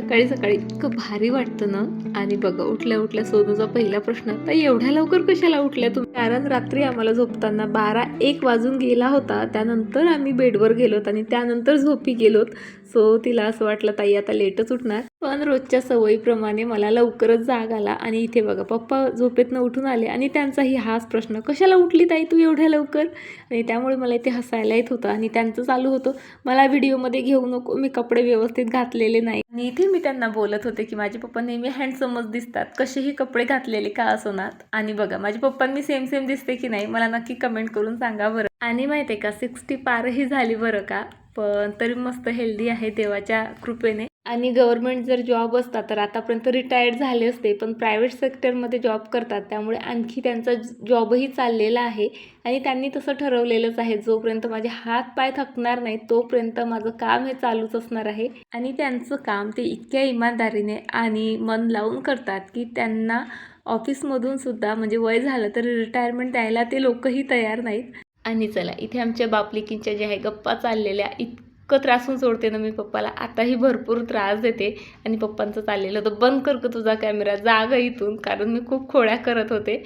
सकाळी सकाळी इतकं भारी वाटतं ना. आणि बघा उठल्या उठल्या सोनूचा पहिला प्रश्न तर एवढ्या लवकर कशाला उठल्या तुम्ही? कारण रात्री आम्हाला झोपताना बारा एक वाजून गेला होता. त्यानंतर आम्ही बेडवर गेलोत आणि त्यानंतर झोपी गेलोत. सो तिला असं वाटलं ताई आता लेटच उठणार. पण रोजच्या सवयीप्रमाणे मला लवकरच जाग आला. आणि इथे बघा पप्पा झोपेतनं उठून आले आणि त्यांचाही हाच प्रश्न कशाला उठली ताई तू एवढ्या लवकर? आणि त्यामुळे मला इथे हसायला येत होतं आणि त्यांचं चालू होतं मला व्हिडिओमध्ये घेऊ नको मी कपडे व्यवस्थित घातलेले नाही. आणि इथे मी त्यांना बोलत होते की माझे पप्पा नेहमी हँडसमच दिसतात कसेही कपडे घातलेले का असोनात आणि बघा माझ्या पप्पांनी सेम सेम दिसते की नाही मला नक्की कमेंट करून सांगा बरं. आणि माहिती आहे का सिक्स्टी पारही झाली बरं का पण तरी मस्त हेल्दी आहे देवाच्या कृपेने. आणि गव्हर्मेंट जर जॉब असता तर आतापर्यंत रिटायर्ड झाले असते पण प्रायव्हेट सेक्टरमध्ये जॉब करतात. त्यामुळे आणखी त्यांचा जॉबही चाललेला आहे. आणि त्यांनी तसं ठरवलेलंच आहे जोपर्यंत माझे हात पाय थकणार नाही तोपर्यंत माझं काम हे चालूच असणार आहे. आणि त्यांचं काम ते इतक्या इमानदारीने आणि मन लावून करतात की त्यांना ऑफिसमधून सुद्धा म्हणजे वय झालं तरी रिटायरमेंट द्यायला ते लोकही तयार नाहीत. आणि चला इथे आमच्या बापलिकींच्या ज्या आहे गप्पा चाललेल्या इत इतकं त्रासून सोडते ना मी पप्पाला. आताही भरपूर त्रास देते आणि पप्पांचं चाललेलं. होतं बंद कर तुझा कॅमेरा जाग इथून. कारण मी खूप खोड्या करत होते.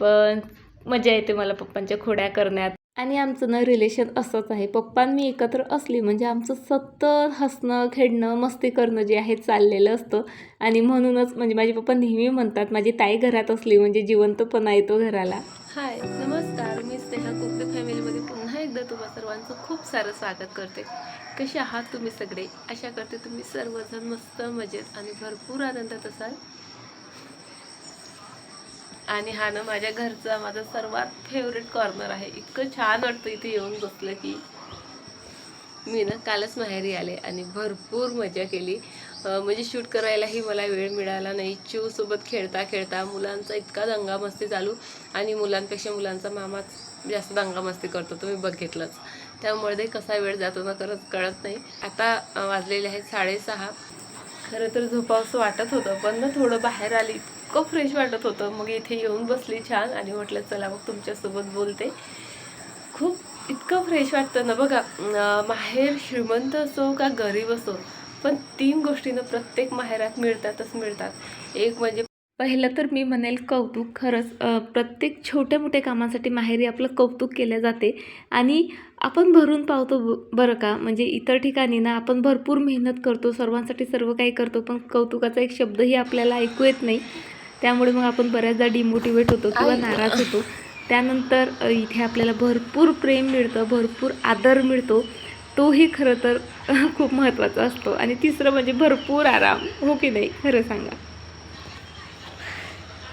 पण मजा येते मला पप्पांच्या खोड्या करण्यात. आणि आमचं ना रिलेशन असंच आहे. पप्पा मी एकत्र असली म्हणजे आमचं सतत हसणं खेळणं मस्ती करणं जे आहे चाललेलं असतं. आणि म्हणूनच म्हणजे माझे पप्पा नेहमी म्हणतात माझी ताई घरात असली म्हणजे जिवंतपणा येतो घराला. हाय नमस्कार. मी स्नेहा सर्वांचं खूप सारं स्वागत करते. कसे आहात तुम्ही सगळे? अशा करते तुम्ही सर्वजण मस्त मजेत आणि भरपूर आनंदात असाल. आणि हा ना माझ्या घरचा माझा सर्वात फेवरेट कॉर्नर आहे. इतकं छान वाटतं इथे येऊन बसलं की. मी ना कालच माहेरी आले आणि भरपूर मजा केली. म्हणजे शूट करायलाही मला वेळ मिळाला नाही. चिवसोबत खेळता खेळता मुलांचा इतका दंगामस्ती चालू आणि मुलांपेक्षा मुलांचा मामाच जास्त दंगामस्ती करतो. तुम्ही बघितलंच. त्यामुळे ते कसा वेळ जातो ना खरंच कळत नाही. आता वाजलेले आहेत साडेसहा. खरं तर झोपावसं वाटत होतं पण ना थोडं बाहेर आली इतकं फ्रेश वाटत होतं. मग इथे येऊन बसली छान आणि म्हटलं चला मग तुमच्यासोबत बोलते. खूप इतकं फ्रेश वाटतं ना बघा. माहेर श्रीमंत असो का गरीब असो पण तीन गोष्टीनं प्रत्येक माहेरात मिळतातच मिळतात. एक म्हणजे पहिलं तर मी म्हणेल कौतुक. खरंच प्रत्येक छोट्या मोठ्या कामासाठी माहेरी आपलं कौतुक केलं जाते. आणि आपण भरून पावतो ब- बरं का? म्हणजे इतर ठिकाणी ना आपण भरपूर मेहनत करतो सर्वांसाठी सर्व काही करतो पण कौतुकाचा एक शब्दही आपल्याला ऐकू येत नाही. त्यामुळे मग आपण बऱ्याचदा डिमोटिवेट होतो किंवा नाराज होतो. त्यानंतर इथे आपल्याला भरपूर प्रेम मिळतं भरपूर आदर मिळतो. तोही खरं तर खूप महत्त्वाचा असतो. आणि तिसरं म्हणजे भरपूर आराम. हो की नाही? खरं सांगा.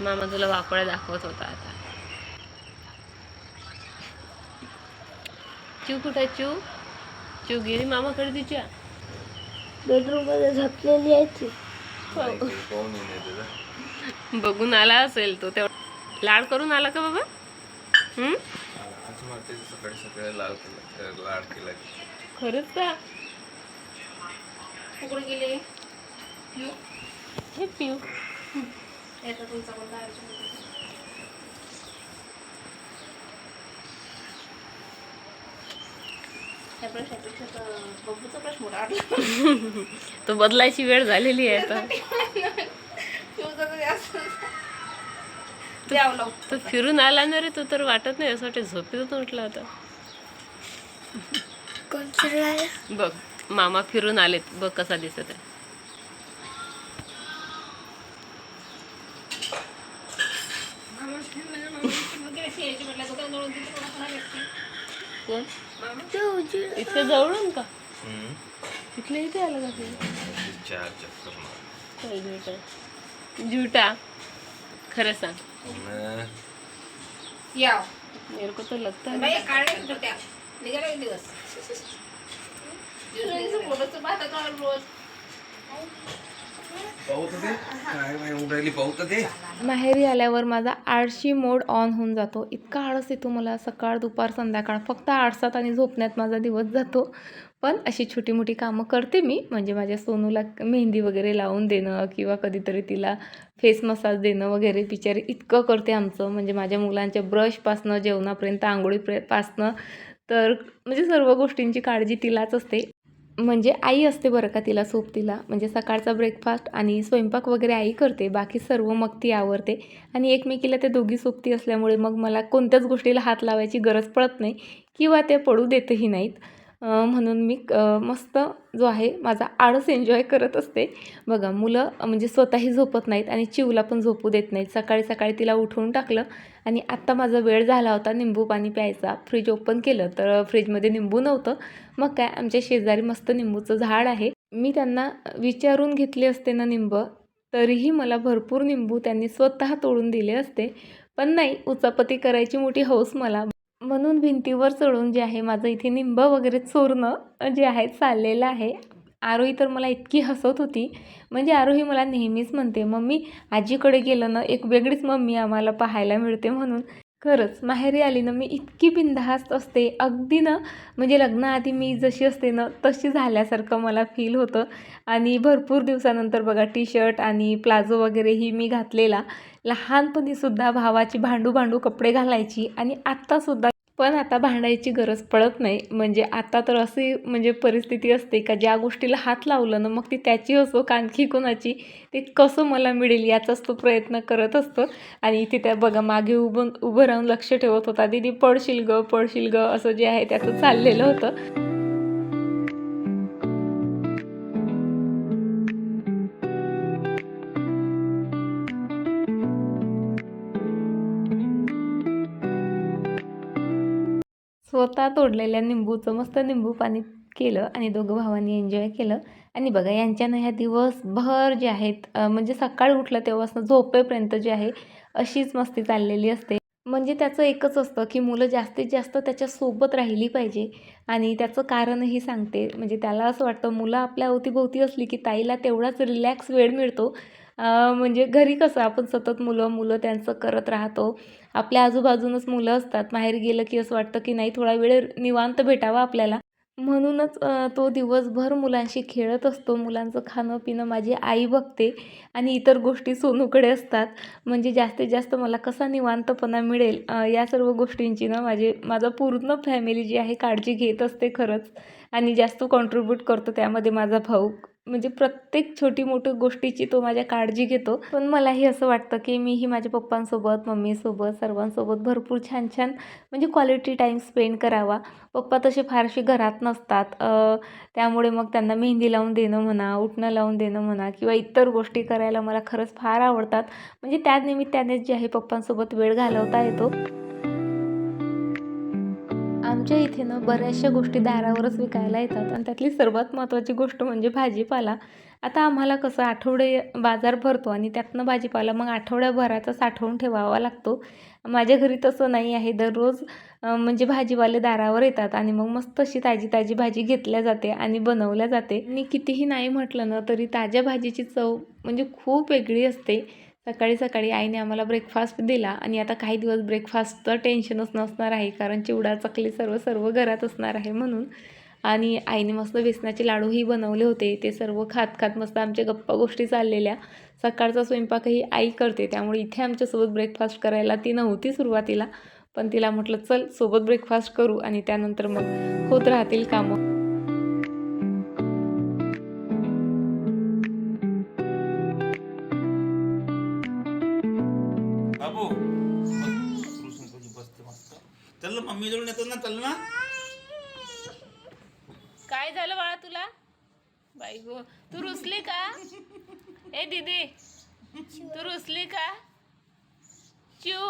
मामा तुला वाकोळ्या दाखवत होता आता. चिव कुठे चिव चिव गेली मामाकडे तिच्या बेडरूममध्ये झोपलेली आहे ती. बघून आला असेल तो तेवढा लाड करून आला का बाबा? हम्म? असं वाटतं की? सकाळी सकाळी लाल केला लाड केला खरंच का गेले. हे पिऊ. तो बदलायची वेळ झालेली आहे आता. तो फिरून आला ना रे तो तर वाटत नाही असं वाटत झोपेतच उठला आता. बघ मामा फिरून आलेत बघ कसा दिसत आहे कोण इतकं जवळून का? इथल्या इथे आलं का चार चक्कर मार झुटा झुटा खरं सांग. मेरे को तो लगता है पाहू तर दे काय नाही उडायली पाहू तर माहेरी आल्यावर माझा आळशी मोड ऑन होऊन जातो. इतका आळस येतो मला सकाळ दुपार संध्याकाळ. फक्त आळसात आणि झोपण्यात माझा दिवस जातो. पण अशी छोटी मोठी कामं करते मी. म्हणजे माझ्या सोनूला मेहंदी वगैरे लावून देणं किंवा कधीतरी तिला फेस मसाज देणं वगैरे बिचारी इतकं करते आमचं. म्हणजे माझ्या मुलांच्या ब्रशपासनं जेवणापर्यंत आंघोळीपर्यंत पासनं तर म्हणजे सर्व गोष्टींची काळजी तिलाच असते. म्हणजे आई असते बरं का तिला सोबतीला म्हणजे सकाळचा ब्रेकफास्ट आणि स्वयंपाक वगैरे आई करते. बाकी सर्व मग ती आवरते. आणि एकमेकीला ते दोघी सोबती असल्यामुळे मग मला कोणत्याच गोष्टीला हात लावायची गरज पडत नाही किंवा ते पडू देतही नाहीत. म्हणून मी मस्त जो आहे माझा आळस एन्जॉय करत असते. बघा मुलं म्हणजे स्वतःही झोपत नाहीत आणि चिवला पण झोपू देत नाहीत. सकाळी सकाळी तिला उठवून टाकलं आणि आत्ता माझा वेळ झाला होता निंबू पाणी प्यायचा. फ्रीज ओपन केलं तर फ्रीजमध्ये निंबू नव्हतं. मग काय आमच्या शेजारी मस्त निंबूचं झाड आहे. मी त्यांना विचारून घेतले असते ना निंब तरीही मला भरपूर निंबू त्यांनी स्वतः तोडून दिले असते. पण नाही उचापती करायची मोठी हौस मला. म्हणून भिंतीवर चढून जे आहे माझं इथे निंब वगैरे चोरणं जे आहे चाललेलं आहे. आरोही तर मला इतकी हसत होती. म्हणजे आरोही मला नेहमीच म्हणते मम्मी आजीकडे गेलं ना एक वेगळीच मम्मी आम्हाला पाहायला मिळते म्हणून. खरंच माहेरी आली ना मी इतकी बिनधास्त असते. अगदी ना म्हणजे लग्नाआधी मी जशी असते ना तशी झाल्यासारखं मला फील होतं. आणि भरपूर दिवसानंतर बघा टी शर्ट आणि प्लाझो वगैरेही मी घातलेला. लहानपणीसुद्धा भावाची भांडू भांडू कपडे घालायची आणि आत्तासुद्धा पण आता भांडायची गरज पडत नाही. म्हणजे आता तर अशी म्हणजे परिस्थिती असते का ज्या गोष्टीला हात लावलं ना मग ती त्याची असो का आणखी कोणाची? ते कसं मला मिळेल याचाच तो प्रयत्न करत असतो. आणि इथे त्या बघा मागे उभं उभं राहून लक्ष ठेवत होता. दीदी पडशील ग पडशील ग असं जे आहे त्याचं चाललेलं होतं. स्वतः तोडलेल्या निंबूचं मस्त निंबू पाणी केलं आणि दोघं भावांनी एन्जॉय केलं. आणि बघा यांच्यानं ह्या दिवसभर जे आहेत म्हणजे सकाळी उठलं तेव्हापासून झोपेपर्यंत जे आहे अशीच मस्ती चाललेली असते. म्हणजे त्याचं एकच असतं की मुलं जास्तीत जास्त त्याच्यासोबत राहिली पाहिजे. आणि त्याचं कारणही सांगते. म्हणजे त्याला असं वाटतं मुलं आपल्या अवतीभोवती असली की ताईला तेवढाच रिलॅक्स वेळ मिळतो. म्हणजे घरी कसं आपण सतत मुलं मुलं त्यांचं करत राहतो. आपल्या आजूबाजूनच मुलं असतात. माहेर गेलं की असं वाटतं की नाही थोडा वेळ निवांत भेटावा आपल्याला. म्हणूनच तो दिवसभर मुलांशी खेळत असतो. मुलांचं खाणं पिणं माझी आई बघते आणि इतर गोष्टी सोनूकडे असतात. म्हणजे जास्तीत जास्त मला कसा निवांतपणा मिळेल या सर्व गोष्टींची ना माझे माझा पूर्ण फॅमिली जी आहे काळजी घेत असते खरंच. आणि जास्त कॉन्ट्रीब्यूट करतो त्यामध्ये माझा भाऊ. म्हणजे प्रत्येक छोटी मोठी गोष्टीची तो माझ्या काळजी घेतो. पण मलाही असं वाटतं की मीही माझ्या पप्पांसोबत मम्मीसोबत सर्वांसोबत भरपूर छान छान म्हणजे क्वालिटी टाईम स्पेंड करावा. पप्पा तसे फारसे घरात नसतात. त्यामुळे मग त्यांना मेहंदी लावून देणं म्हणा उठणं लावून देणं म्हणा किंवा इतर गोष्टी करायला मला खरंच फार आवडतात. म्हणजे त्यानिमित्ताने जे आहे पप्पांसोबत वेळ घालवता येतो. आमच्या इथे ना बऱ्याचशा गोष्टी दारावरच विकायला येतात आणि त्यातली सर्वात महत्त्वाची गोष्ट म्हणजे भाजीपाला. आता आम्हाला कसं आठवडे बाजार भरतो आणि त्यातनं भाजीपाला मग आठवड्याभराचा साठवून ठेवावा लागतो. माझ्या घरी तसं नाही आहे. दररोज म्हणजे भाजीवाले दारावर येतात आणि मग मस्त अशी ताजी ताजी भाजी घेतल्या जाते आणि बनवल्या जाते. आणि कितीही नाही म्हटलं ना तरी ताज्या भाजीची चव म्हणजे खूप वेगळी असते. सकाळी सकाळी आईने आम्हाला ब्रेकफास्ट दिला आणि आता काही दिवस ब्रेकफास्टचं टेन्शनच नसणार आहे कारण चिवडा चकली सर्व सर्व घरात असणार आहे म्हणून. आणि आईने मस्त बेसनाचे लाडूही बनवले होते. ते सर्व खात खात मस्त आमच्या गप्पा गोष्टी चाललेल्या. सकाळचा स्वयंपाकही आई करते त्यामुळे इथे आमच्यासोबत ब्रेकफास्ट करायला ती नव्हती सुरुवातीला. पण तिला म्हटलं चल सोबत ब्रेकफास्ट करू आणि त्यानंतर मग होत राहतील कामं. दीदी? तू रुसली का? चिव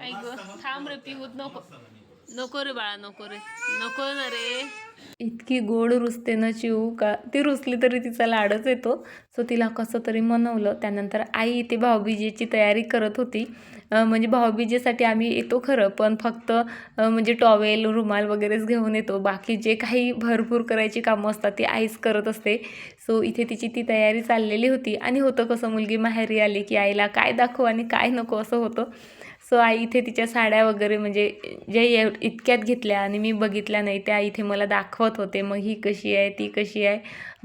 ऐक थांब रे पिऊत नको. नको रे बाळा नको रे. नको ना रे. इतकी गोड रुसते ना चिऊ का? ती रुसली तरी तिचा लाडच येतो. सो तिला कसं तरी मनवलं. त्यानंतर आई इथे भाऊबीजेची तयारी करत होती. म्हणजे भाऊबीजेसाठी आम्ही येतो खरं पण फक्त म्हणजे टॉवेल रुमाल वगैरेच घेऊन येतो. बाकी जे काही भरपूर करायची कामं असतात ती आईच करत असते. सो इथे तिची ती तयारी चाललेली होती. आणि होतं कसं मुलगी माहेरी आली की आईला काय दाखवू आणि काय नको असं होतं. सो आई इथे तिच्या साड्या वगैरे म्हणजे जे एव- इतक्यात घेतल्या आणि मी बघितल्या नाही त्या इथे मला दाखवत होते. मग ही कशी आहे ती कशी आहे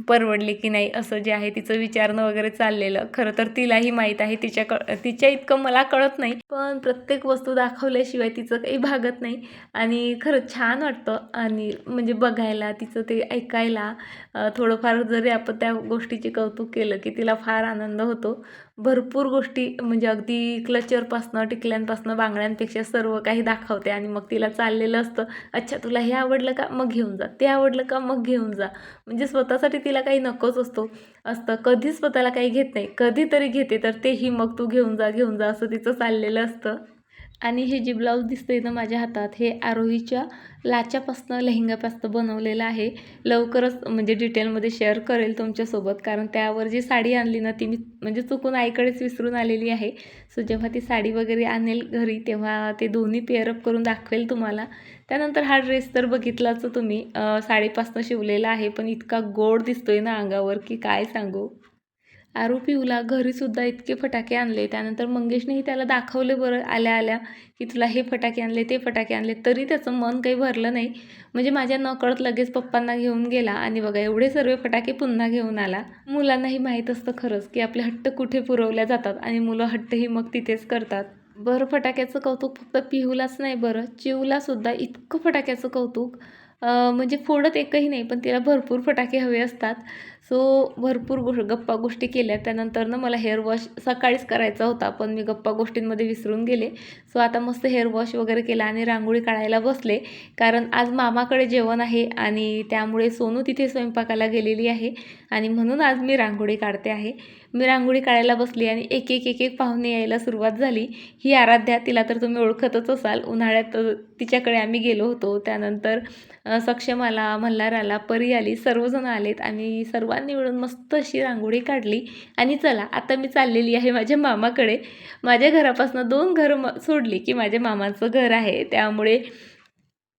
परवडली की नाही असं जे आहे तिचं विचारणं वगैरे चाललेलं. खरं तर तिलाही माहीत आहे तिच्या क तिच्या इतकं मला कळत नाही. पण प्रत्येक वस्तू दाखवल्याशिवाय तिचं काही भागत नाही. आणि खरंच छान वाटतं. आणि म्हणजे बघायला तिचं ते ऐकायला थोडंफार जरी आपण त्या गोष्टीचे कौतुक केलं की तिला फार आनंद होतो. भरपूर गोष्टी म्हणजे अगदी क्लचरपासनं टिकल्यांपासनं बांगड्यांपेक्षा सर्व काही दाखवते आणि मग तिला चाललेलं असतं अच्छा तुला हे आवडलं का? मग घेऊन जा. ते आवडलं का? मग घेऊन जा. म्हणजे स्वतःसाठी तिला काही नकोच असतो असतं. कधीच स्वतःला काही घेत नाही. कधीतरी घेते तर तेही मग तू घेऊन जा घेऊन जा असं तिचं चाललेलं असतं. आणि हे जे ब्लाऊज दिसतंय ना माझ्या हातात हे आरोहीच्या लाच्यापासनं लेहंगापासनं बनवलेलं आहे. लवकरच म्हणजे डिटेलमध्ये शेअर करेल तुमच्यासोबत कारण त्यावर जी साडी आणली ना ती मी म्हणजे चुकून आईकडेच विसरून आलेली आहे. सो जेव्हा ती साडी वगैरे आणेल घरी तेव्हा ते दोन्ही पेअरअप करून दाखवेल तुम्हाला. त्यानंतर हा ड्रेस तर बघितलाच तुम्ही साडीपासनं शिवलेला आहे पण इतका गोड दिसतोय ना अंगावर की काय सांगू? आरू पिऊला घरीसुद्धा इतके फटाके आणले. त्यानंतर मंगेशनेही त्याला दाखवले बरं आल्या आल्या की तुला हे फटाके आणले ते फटाके आणले. तरी त्याचं मन काही भरलं नाही. म्हणजे माझ्या नकळत लगेच पप्पांना घेऊन गेला आणि बघा एवढे सर्व फटाके पुन्हा घेऊन आला. मुलांनाही माहीत असतं खरंच की आपले हट्ट कुठे पुरवल्या जातात आणि मुलं हट्टही मग तिथेच करतात. बरं फटाक्याचं कौतुक फक्त पिहूलाच नाही बरं चिवलासुद्धा इतकं फटाक्याचं कौतुक. म्हणजे फोडत एकही नाही पण तिला भरपूर फटाके हवे असतात. सो भरपूर गोष्ट गप्पा गोष्टी केल्या. त्यानंतर ना मला हेअर वॉश सकाळीच करायचा होता पण मी गप्पा गोष्टींमध्ये विसरून गेले. सो आता मस्त हेअर वॉश वगैरे केला आणि रांगोळी काढायला बसले. कारण आज मामाकडे जेवण आहे आणि त्यामुळे सोनू तिथे स्वयंपाकाला गेलेली आहे. आणि म्हणून आज मी रांगोळी काढते आहे. मी रांगोळी काढायला बसली आणि एक एक एक एक पाहुणे यायला सुरुवात झाली. ही आराध्या तिला तर तुम्ही ओळखतच असाल. उन्हाळ्यात तिच्याकडे आम्ही गेलो होतो. त्यानंतर सक्षमाला सक्षम आला मल्हार आला परी आली. सर्वजण आलेत आणि सर्वांनी मिळून मस्त अशी रांगोळी काढली. आणि चला आता मी चाललेली आहे माझ्या मामाकडे. माझ्या घरापासून दोन घरं म सोडली की माझ्या मामाचं घर आहे. त्यामुळे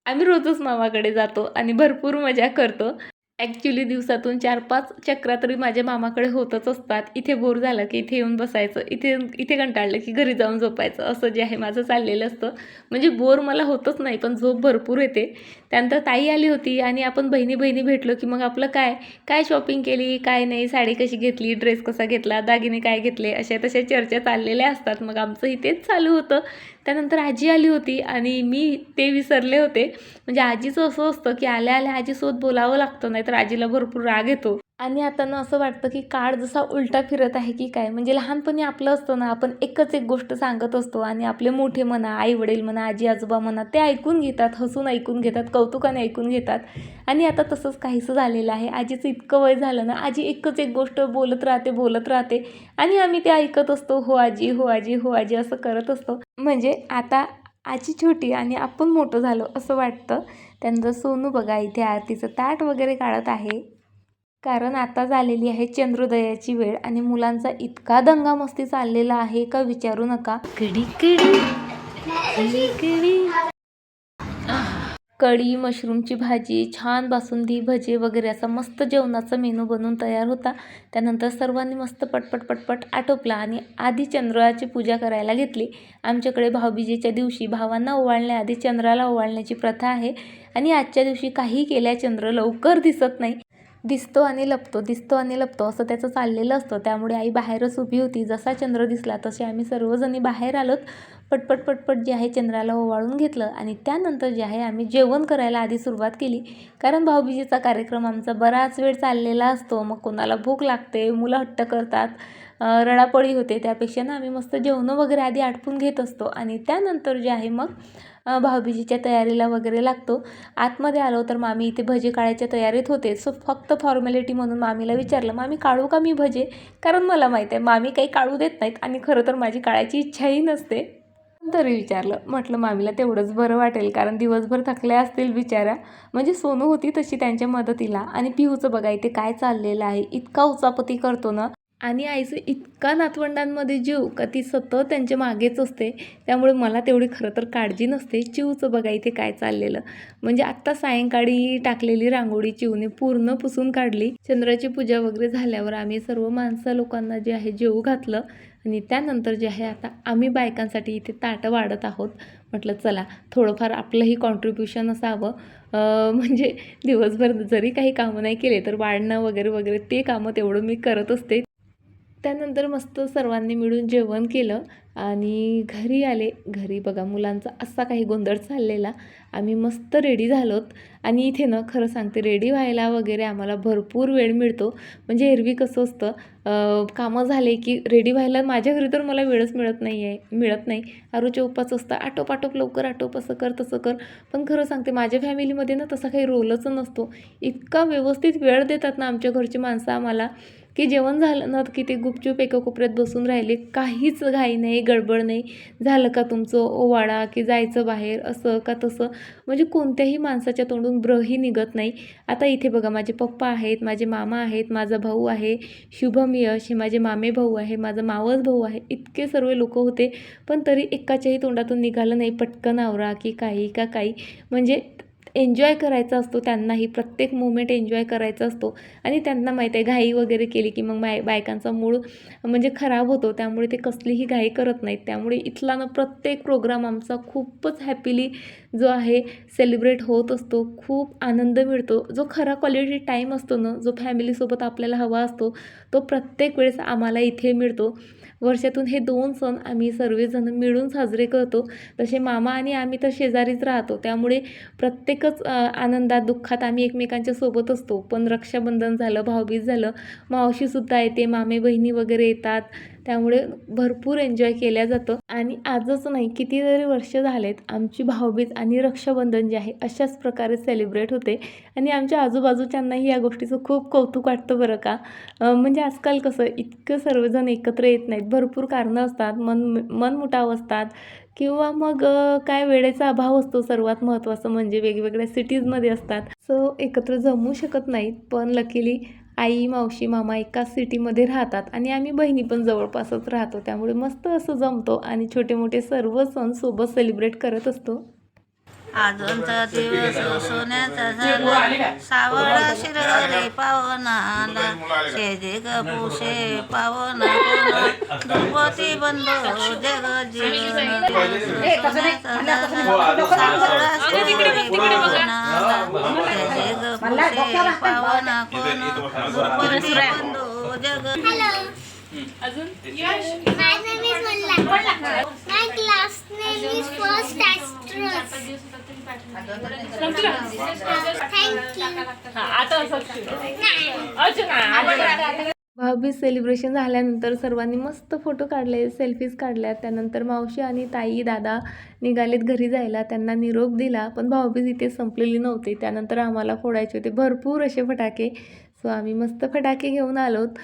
आम्ही रोजच मामाकडे जातो आणि भरपूर मजा करतो. ॲक्च्युली दिवसातून चार पाच चक्रा तरी माझ्या मामाकडे होतच असतात. इथे बोर झालं की इथे येऊन बसायचं. इथे इथे कंटाळलं की घरी जाऊन झोपायचं. असं जे आहे माझं चाललेलं असतं. म्हणजे बोर मला होतच नाही पण झोप भरपूर येते. त्यानंतर ताई आली होती आणि आपण बहिणी बहिणी भेटलो की मग आपलं काय? काय शॉपिंग केली? काय नाही? साडी कशी घेतली? ड्रेस कसा घेतला? दागिने काय घेतले? अशा तशा चर्चा चाललेल्या असतात. मग आमचं इथेच चालू होतं. त्यानंतर आजी आली होती आणि मी ते विसरले होते. म्हणजे आजीचं असं असतं की आल्या आल्या आजीसोबत बोलावं लागतं नाहीतर आजीला भरपूर राग येतो. आणि आता ना असं वाटतं की काळ जसा उलटा फिरत आहे की काय? म्हणजे लहानपणी आपलं असतं ना आपण एकच एक गोष्ट सांगत असतो आणि आपले मोठे म्हणा आई वडील म्हणा आजी आजोबा म्हणा ते ऐकून घेतात हसून ऐकून घेतात कौतुकाने ऐकून घेतात. आणि आता तसंच काहीसं झालेलं आहे. आजीचं इतकं वय झालं ना आजी एकच एक गोष्ट बोलत राहते बोलत राहते. आणि आम्ही ते ऐकत असतो हो आजी हो आजी हो आजी असं करत असतो. म्हणजे आता आजी छोटी आणि आपण मोठं झालो असं वाटतं. त्यानंतर सोनू बघा इथे आरतीचं ताट वगैरे काढत आहे. कारण आता झालेली आहे चंद्रोदयाची वेळ आणि मुलांचा इतका दंगामस्ती चाललेला आहे का विचारू नका. किडी किडी. किडी किडी. कढी मशरूमची भाजी छान बासुंदी भजे वगैरे असा मस्त जेवणाचा मेनू बनवून तयार होता. त्यानंतर सर्वांनी मस्त पटपट पटपट आटोपला आणि आधी चंद्राची पूजा करायला घेतली. आमच्याकडे भाऊबीजेच्या दिवशी भावांना ओवाळण्याआधी चंद्राला ओवाळण्याची प्रथा आहे आणि आजच्या दिवशी काही केल्या चंद्र लवकर दिसत नाही. दिसतो आणि लपतो दिसतो आणि लपतो असं त्याचं चाललेलं असतं. त्यामुळे आई बाहेरच उभी होती. जसा चंद्र दिसला तसे आम्ही सर्वजणी बाहेर आलोत. पटपट पटपट जे आहे चंद्राला ओवाळून घेतलं आणि त्यानंतर जे आहे आम्ही जेवण करायला आधी सुरुवात केली. कारण भाऊबीजेचा कार्यक्रम आमचा बराच वेळ चाललेला असतो. मग कोणाला भूक लागते मुलं हट्ट करतात रडापळी होते. त्यापेक्षा ना आम्ही मस्त जेवणं वगैरे आधी आटपून घेत असतो. आणि त्यानंतर जे आहे मग भाऊबीजीच्या भाऊबीजेच्या तयारीला वगैरे लागतो. आतमध्ये आलो तर मामी इथे भजे काढायच्या तयारीत होते. सो फक्त फॉर्मॅलिटी म्हणून मामीला विचारलं मामी काढू का मी भजे? कारण मला माहीत आहे मामी काही काढू देत नाहीत आणि खरं तर माझी काढायची इच्छाही नसते. तरी विचारलं. म्हटलं मामीला तेवढंच बरं वाटेल कारण दिवसभर थकल्या असतील बिचाऱ्या. म्हणजे सोनू होती तशी त्यांच्या मदतीला. आणि पिहूचं बघा इथे काय चाललेलं आहे? इतका उचापती करतो ना. आणि आईचं इतका नातवंडांमध्ये जीव का ती सतत त्यांच्या मागेच असते. त्यामुळे मला तेवढी खरं तर काळजी नसते. चिवचं बघा इथे काय चाललेलं. म्हणजे आत्ता सायंकाळी टाकलेली रांगोळी चिवने पूर्ण पुसून काढली. चंद्राची पूजा वगैरे झाल्यावर आम्ही सर्व माणसं लोकांना जे आहे जेवू घातलं. आणि त्यानंतर जे आहे आता आम्ही बायकांसाठी इथे ताटं वाढत आहोत. म्हटलं चला थोडंफार आपलंही कॉन्ट्रीब्युशन असावं. म्हणजे दिवसभर जरी काही कामं नाही केले तर वाढणं वगैरे वगैरे ते कामं तेवढं मी करत असते. त्यानंतर मस्त सर्वांनी मिळून जेवण केलं आणि घरी आले. घरी बघा मुलांचा असा काही गोंधळ चाललेला. आम्ही मस्त रेडी झालोत. आणि इथे ना खरं सांगते रेडी व्हायला वगैरे आम्हाला भरपूर वेळ मिळतो. म्हणजे एरवी कसं असतं कामं झाले की रेडी व्हायला माझ्या घरी तर मला वेळच मिळत नाही आहे मिळत नाही. आरूचे उपास असतं आटोप आटोप लवकर आटोप असं कर तसं कर. पण खरं सांगते माझ्या फॅमिलीमध्ये ना तसा काही रोलच नसतो. इतका व्यवस्थित वेळ देतात ना आमच्या घरची माणसं आम्हाला. की जेवण झालं ना की ते गुपचूप एका कोपऱ्यात बसून राहिले. काहीच घाई नाही गडबड नाही. झालं का तुमचं ओवाळा की जायचं बाहेर असं का तसं? म्हणजे कोणत्याही माणसाच्या तोंडून ब्रही निघत नाही. आता इथे बघा माझे पप्पा आहेत माझे मामा आहेत माझा भाऊ आहे शुभम यश हे माझे मामे भाऊ आहे माझा मावस भाऊ आहे. इतके सर्व लोक होते पण तरी एकाच्याही तोंडातून निघालं नाही. पटकन आवरा की काही का काही. म्हणजे एन्जॉय करायचा असतो त्यांनाही प्रत्येक मोमेंट एन्जॉय करायचा असतो. आणि त्यांना माहीत आहे घाई वगैरे केली की मग बाय बायकांचा मूळ म्हणजे खराब होतो. त्यामुळे ते कसलीही घाई करत नाहीत. त्यामुळे इथला ना प्रत्येक प्रोग्राम आमचा खूपच हॅपीली जो आहे सेलिब्रेट होत असतो. खूप आनंद मिळतो. जो खरा क्वालिटी टाईम असतो ना जो फॅमिलीसोबत आपल्याला हवा असतो तो प्रत्येक वेळेस आम्हाला इथे मिळतो. वर्षातून हे दोन सण आम्ही सर्वजण मिळून साजरे करतो. तसे मामा आणि आम्ही तर शेजारीच राहतो. त्यामुळे प्रत्येकच आनंदात दुःखात आम्ही एकमेकांच्या सोबत असतो. पण रक्षाबंधन झालं भाऊबीज झालं मावशीसुद्धा येते मामे बहिणी वगैरे येतात. त्यामुळे भरपूर एन्जॉय केल्या जातं. आणि आजच नाही कितीतरी वर्ष झालेत आमची भाऊबीज आणि रक्षाबंधन जे आहे अशाच प्रकारे सेलिब्रेट होते. आणि आमच्या आजूबाजूच्यांनाही या गोष्टीचं खूप कौतुक वाटतं बरं का. म्हणजे आजकाल कसं इतकं सर्वजण एकत्र येत नाहीत. भरपूर कारणं असतात. मन मनमुटाव असतात. किंवा मग काय वेळेचा अभाव असतो सर्वात महत्त्वाचं म्हणजे वेगवेगळ्या सिटीजमध्ये असतात. सो एकत्र जमू शकत नाहीत. पण लकीली आई मावशी मामा एकाच सिटीमध्ये राहतात आणि आम्ही बहिणी पण जवळपासच राहतो. त्यामुळे मस्त असं जमतो आणि छोटे मोठे सर्व सण सोबत सेलिब्रेट करत असतो. आजचा दिवस सोन्याचा झाला सावळा शिरले पावना आला शेजे गपुषे पावना दुपती बंधू जग जीवन सावळा शिरले पावना आला शेजे गपुषे पावना कोण दुपती बंधू जग You. भाऊबीज सेलिब्रेशन झाल्यानंतर सर्वांनी मस्त फोटो काढले सेल्फीज काढल्या त्यानंतर मावशी आणि ताई दादा निघालेत घरी जायला. त्यांना निरोप दिला पण भाऊबीज इथे संपलेली नव्हती. त्यानंतर आम्हाला फोडायचे होते भरपूर असे फटाके. सो आम्ही मस्त फटाके घेऊन आलोत.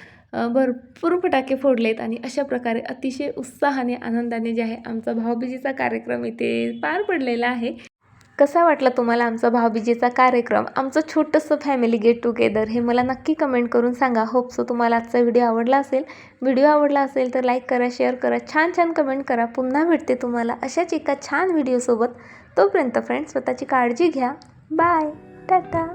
भरपूर फटाके फोडलेत आणि अशा प्रकारे अतिशय उत्साहाने आनंदाने जे आहे आमचा भाऊबीजेचा कार्यक्रम इथे पार पडलेला आहे. कसा वाटला तुम्हाला आमचा भाऊबीजेचा कार्यक्रम? आमचं छोटंसं फॅमिली गेट टुगेदर हे मला नक्की कमेंट करून सांगा. होप सो तुम्हाला आजचा व्हिडिओ आवडला असेल. व्हिडिओ आवडला असेल तर लाईक करा शेअर करा. छान छान कमेंट करा. पुन्हा भेटते तुम्हाला अशाच एका छान व्हिडिओसोबत तोपर्यंत फ्रेंड्स स्वतःची काळजी घ्या. बाय टाटा